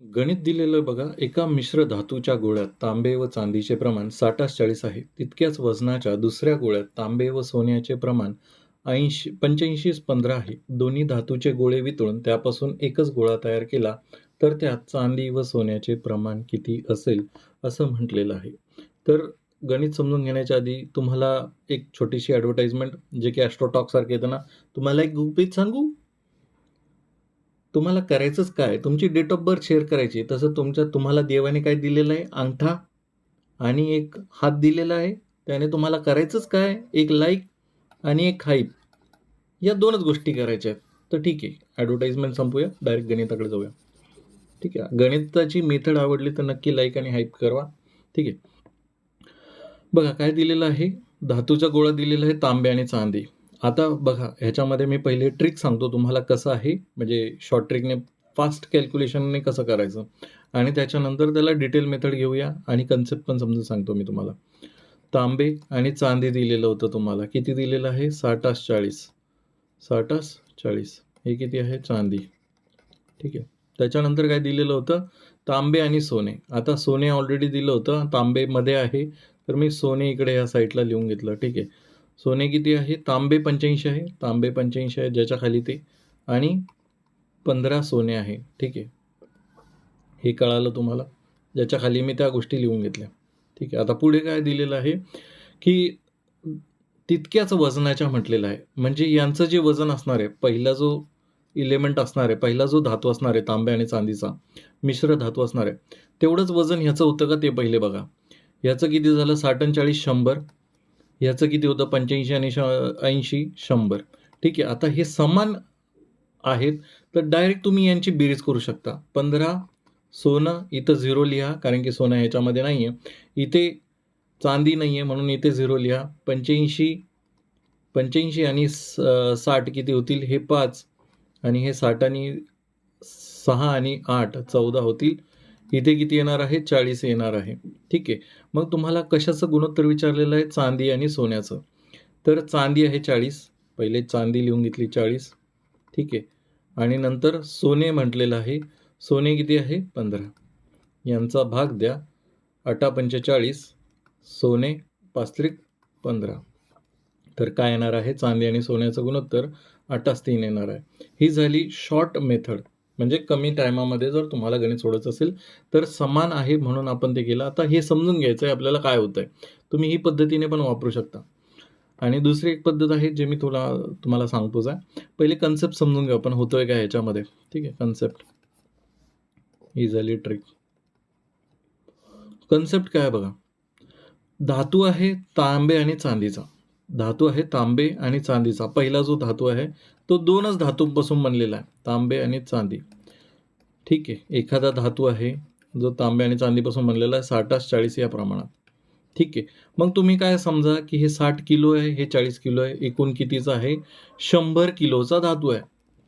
गणित दिलेलं बघा, एका मिश्र धातूच्या गोळ्यात तांबे व चांदीचे प्रमाण 60 40 आहे. तितक्याच वजनाच्या दुसऱ्या गोळ्यात तांबे व सोन्याचे प्रमाण 80 85 15 आहे. दोन्ही धातूचे गोळे वितळून त्यापासून एकच गोळा तयार केला, तर त्यात चांदी व सोन्याचे प्रमाण किती असेल, असं म्हटलेलं आहे. तर गणित समजून घेण्याच्या आधी तुम्हाला एक छोटीशी ॲडव्हर्टाइजमेंट जे की ॲस्ट्रोटॉकसारखं येतं ना, तुम्हाला एक गुपित सांगू? तुम्हाला करायचंच काय? तुमची डेट ऑफ बर्थ शेअर करायची. तसं तुमच्या तुम्हाला देवाने काय दिलेलं आहे? अंगठा आणि एक हात दिलेला आहे. त्याने तुम्हाला करायचंच काय? एक लाईक आणि एक हाईप. या दोनच गोष्टी करायच्या आहेत. तर ठीक आहे, ॲडव्हर्टाईजमेंट संपूया डायरेक्ट गणिताकडे जाऊया. ठीक आहे. गणिताची मेथड आवडली तर नक्की लाईक आणि हाईप करवा. ठीक आहे. बघा काय दिलेलं आहे? धातूचा गोळा दिलेला आहे तांबे आणि चांदी. आता बघा ह्याच्यामध्ये मी पहिले ट्रिक सांगतो तुम्हाला कसं आहे म्हणजे शॉर्ट ट्रिकने फास्ट कॅल्क्युलेशनने कसं करायचं आणि त्याच्यानंतर त्याला डिटेल मेथड घेऊया आणि कन्सेप्ट पण समजून सांगतो मी तुम्हाला. तांबे आणि चांदी दिलेलं होतं तुम्हाला. किती दिलेलं आहे? 60 40. 60 40. हे किती आहे? चांदी. ठीक आहे. त्याच्यानंतर काय दिलेलं होतं? तांबे आणि सोने. आता सोने ऑलरेडी दिलं होतं. तांबेमध्ये आहे. तर मी सोने इकडे या साईडला लिहून घेतलं. ठीक आहे. सोने किती आहे? तांबे 85 आहे. तांबे 85 आहे ज्याच्या खाली ते आणि 15 सोने आहे. ठीक आहे. हे कळालं तुम्हाला? ज्याच्या खाली मी त्या गोष्टी लिहून घेतल्या. ठीक आहे. आता पुढे काय दिलेलं आहे, की तितक्याच वजनाच्या म्हटलेलं आहे. म्हणजे यांचं जे वजन असणार आहे, पहिला जो इलेमेंट असणार आहे, पहिला जो धातू असणार आहे तांबे आणि चांदीचा, मिश्र धातू असणार आहे, तेवढंच वजन ह्याचं होतं का ते पहिले बघा. ह्याचं किती झालं? साठ आणि 40 याचं किती होतं? 85 आणि श ऐंशी शंभर ठीक आहे. आता हे समान आहेत, तर डायरेक्ट तुम्ही यांची बेरीज करू शकता. 15 सोनं इथं झिरो लिहा, कारण की सोनं ह्याच्यामध्ये नाही आहे. इथे चांदी नाही आहे म्हणून इथे झिरो लिहा. 85 85 आणि स 60 किती होतील? हे पाच आणि हे साठ आणि सहा आणि 8 14 होतील. इथे किती येणार आहे? 40 येणार आहे. ठीक आहे. मग तुम्हाला कशाचं गुणोत्तर विचारलेलं आहे? चांदी आणि सोन्याचं. तर चांदी आहे 40. पहिले चांदी लिहून घेतली 40. ठीक आहे. आणि नंतर सोने म्हटलेलं आहे. सोने किती आहे? 15. यांचा भाग द्या. 8 45 सोने पास्त्रिक पंधरा तर काय येणार आहे? चांदी आणि सोन्याचं गुणोत्तर 8 3 येणार आहे. ही झाली शॉर्ट मेथड. म्हणजे कमी टायमामध्ये जर तुम्हाला गणित सोडवायचं असेल, तर समान आहे म्हणून आपण ते केलं. आता हे समजून घ्यायचं आहे आपल्याला काय होतंय. तुम्ही ही पद्धतीने पण वापरू शकता. आणि दुसरी एक पद्धत आहे जे मी तुला तुम्हाला सांगतोच आहे. पहिले कन्सेप्ट समजून घेऊ आपण होतोय का ह्याच्यामध्ये. ठीक आहे. कन्सेप्ट. ही झाली ट्रिक. कन्सेप्ट काय बघा. धातू आहे तांबे आणि चांदीचा. धातू आहे तांबे आणि चांदीचा. पहिला जो धातू आहे, तो दोनच धातूंपासून बनलेला आहे. तांबे आणि चांदी. ठीक आहे. एखादा धातू आहे, जो तांबे आणि चांदीपासून बनलेला आहे 60 40 या प्रमाणात. ठीक आहे. मग तुम्ही काय समजा, की हे साठ किलो आहे, हे 40 किलो आहे. एकूण कितीचा आहे? शंभर किलोचा धातू आहे.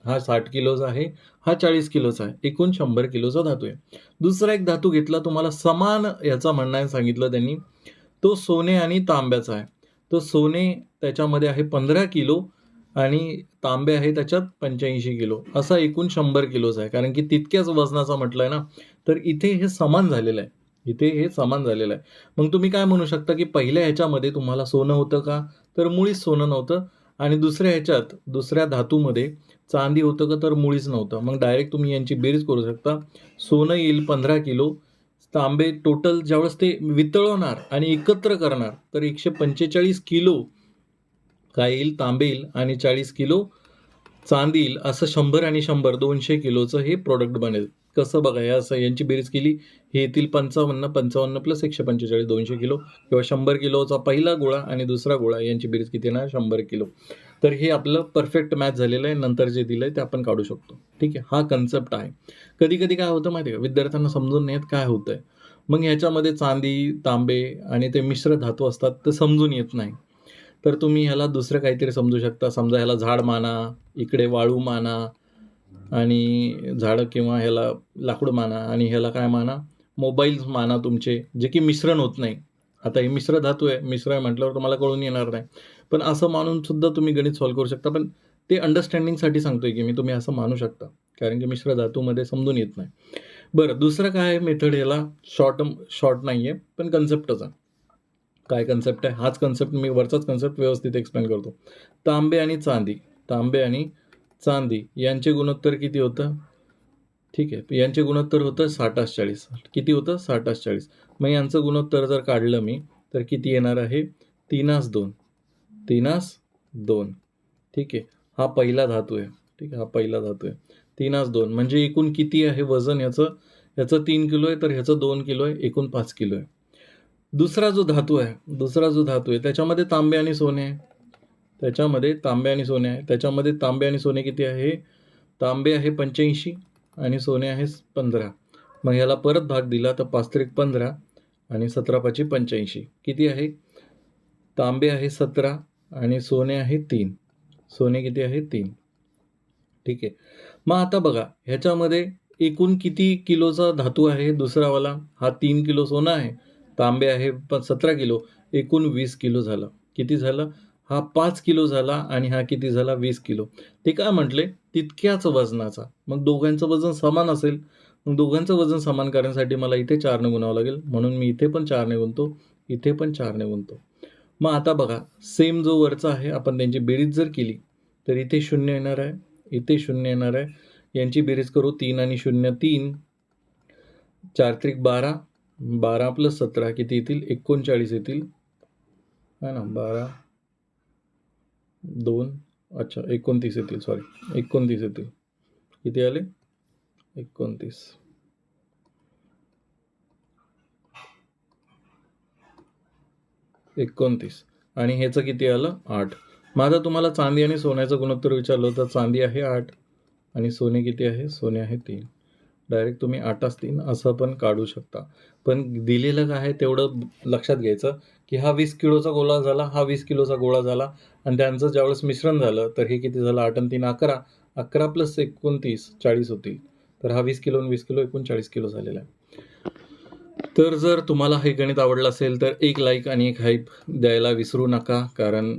हा साठ किलोचा आहे, हा 40 किलोचा आहे. एकूण शंभर किलोचा धातू आहे. दुसरा एक धातू घेतला तुम्हाला समान याचा म्हणणं सांगितलं त्यांनी. तो सोने आणि तांब्याचा आहे. तो सोने त्याच्यामध्ये आहे 15 किलो आणि तांबे आहे त्याच्यात 85 किलो. असा एकूण शंभर किलोचा आहे. कारण की तितक्याच वजनाचा म्हटलं आहे ना, तर इथे हे समान झालेलं आहे. इथे हे समान झालेलं आहे. मग तुम्ही काय म्हणू शकता, की पहिल्या ह्याच्यामध्ये तुम्हाला सोनं होतं का? तर मुळीच सोनं नव्हतं आणि दुसऱ्या ह्याच्यात, दुसऱ्या धातूमध्ये चांदी होतं का? तर मुळीच नव्हतं. मग डायरेक्ट तुम्ही यांची बेरीज करू शकता. सोनं येईल 15 किलो. तांबे टोटल ज्यावेळेस ते वितळवणार आणि एकत्र करणार, तर 145 किलो काय येईल? तांबे येईल आणि 40 किलो चांदी येईल. असं शंभर आणि शंभर दोनशे किलोचं हे प्रॉडक्ट बनेल. कसं बघा, या असं यांची बेरीज केली, हे येतील 55 55 प्लस 145 200 किलो किंवा शंभर किलोचा पहिला गोळा आणि दुसरा गोळा यांची बेरीज किती येणार? शंभर किलो. तर हे आपलं परफेक्ट मॅच झालेलं आहे. नंतर जे दिलंय ते आपण काढू शकतो. ठीक आहे. हा कन्सेप्ट आहे. कधी-कधी काय होतं माहिती आहे का? विद्यार्थ्यांना समजून नाही येत काय होतंय. मग ह्याच्यामध्ये चांदी, तांबे आणि ते मिश्र धातू असतात, ते समजून येत नाही. तर तुम्ही ह्याला दुसरं काहीतरी समजू शकता. समजा ह्याला झाड माना, इकडे वाळू माना आणि झाडं किंवा ह्याला लाकूड माना आणि ह्याला काय माना? मोबाईल्स माना तुमचे, जे की मिश्रण होत नाही. आता हे मिश्र धातू आहे. मिश्र आहे म्हटल्यावर तुम्हाला कळून येणार नाही. पण असं मानून सुद्धा तुम्ही गणित सॉल्व्ह करू शकता. पण ते अंडरस्टँडिंगसाठी सांगतोय, की मी तुम्ही असं मानू शकता. कारण की मिश्र धातूमध्ये समजून येत नाही. बरं दुसरं काय आहे मेथड याला शॉर्ट शॉर्ट नाही आहे पण कन्सेप्टच आहे काय कन्सेप्ट आहे? हाच कन्सेप्ट मी वरचाच कन्सेप्ट व्यवस्थित एक्सप्लेन करतो. तांबे आणि चांदी. तांबे आणि चांदी यांचे गुणोत्तर किती होतं? ठीक आहे. यांचे गुणोत्तर होतं साठास चाळीस. किती होतं? साठास चाळीस. मग यांचं गुणोत्तर जर काढलं मी तर किती येणार आहे? तीनास दोन. तीनास दोन. ठीक आहे. हा पहिला धातू आहे. ठीक आहे. हा पहिला धातू आहे. तीनास दोन. म्हणजे एकूण किती आहे वजन? याचं याचं तीन किलो आहे तर ह्याचं दोन किलो आहे. एकूण पाच किलो आहे. दुसरा जो धातू आहे दुसरा जो धातू आहे त्याच्यामध्ये तांबे आणि सोने आहे. त्याच्यामध्ये तांबे आणि सोने आहे. त्याच्यामध्ये तांबे आणि सोने किती आहे? तांबे आहे पंच्याऐंशी आणि सोने आहे पंधरा. मग ह्याला परत भाग दिला तर पाच त्रिक पंधरा आणि सतरा पाचशे पंच्याऐंशी. किती आहे? तांबे आहे सतरा आणि सोने आहे तीन. सोने किती आहे? तीन. ठीक आहे. मग आता बघा ह्याच्यामध्ये एकूण किती किलोचा धातू आहे दुसरावाला? हा तीन किलो सोनं आहे. तांबे आहे पण सतरा किलो एकूण वीस किलो झालं. किती झालं? हा पाच किलो झाला आणि हा किती झाला? वीस किलो. ते काय म्हटले? तितक्याच वजनाचा. मग दोघांचं वजन समान असेल. मग दोघांचं वजन समान करण्यासाठी मला इथे चारने गुणावं लागेल. म्हणून मी इथे पण चारने गुणतो इथे पण चारने गुणतो. मग आता बघा सेम जो वरचा आहे आपण त्यांची बेरीज जर केली तर इथे शून्य येणार आहे. इथे शून्य येणार आहे. यांची बेरीज करू तीन आणि शून्य तीन. चार त्रिक बारा. बारा प्लस सतरा किती येतील? एकोणचाळीस येतील. है ना? बारा दोन अच्छा एकोणतीस येतील सॉरी एकोणतीस येतील. किती आले? एकोणतीस. एकोणतीस. आणि ह्याचं किती आलं? आठ. मग आता तुम्हाला चांदी आणि सोन्याचं गुणोत्तर विचारलं तर चांदी आहे आठ आणि सोने किती आहे? सोने आहे तीन. डायरेक्ट तुम्ही आठास तीन असं पण काढू शकता. पण दिलेलं काय आहे तेवढं लक्षात घ्यायचं की हा वीस किलोचा गोळा झाला हा वीस किलोचा गोळा झाला आणि त्यांचं ज्यावेळेस मिश्रण झालं तर हे किती झालं? आठ आणि तीन अकरा. अकरा प्लस एकोणतीस चाळीस होतील. तर हा वीस किलो आणि वीस किलो एकोणचाळीस किलो झालेला आहे. तर जर तुम्हाला हे गणित आवडलं असेल तर एक लाईक आणि एक हाईप द्यायला विसरू नका कारण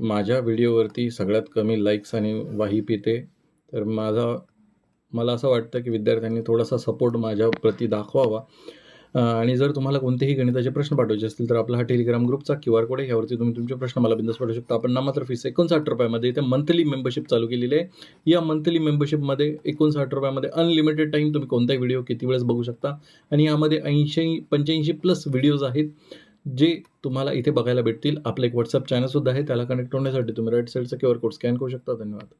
माझ्या व्हिडिओवरती सगळ्यात कमी लाईक्स आणि वाहीप येते तर माझा मला असं वाटतं की विद्यार्थ्यांनी थोडासा सपोर्ट माझ्या प्रती दाखवावा. आणि जर तुम्हाला कोणतेही गणिताचे प्रश्न पाठवायचे असतील तर आपला हा टेलिग्राम ग्रुपचा क्यू आर कोड आहे. यावरती तुम्ही तुमचे प्रश्न मला बिंदास पाठवू शकता. आपण नामात्र फीस एकोणसाठ रुपयामध्ये इथे मंथली मेंबरशिप चालू केलेली आहे. या मंथली मेंबरशिपमध्ये एकोणसाठ रुपयामध्ये अनलिमिटेड टाईम तुम्ही कोणताही व्हिडिओ किती वेळेस बघू शकता. आणि यामध्ये ऐंशी पंच्याऐंशी प्लस व्हिडिओज आहेत जे तुम्हाला इथे बघायला भेटतील. आपलं एक व्हॉट्सअप चॅनलसुद्धा आहे. त्याला कनेक्ट होण्यासाठी तुम्ही राईट साईडचा क्यू आर कोड स्कॅन करू शकता. धन्यवाद.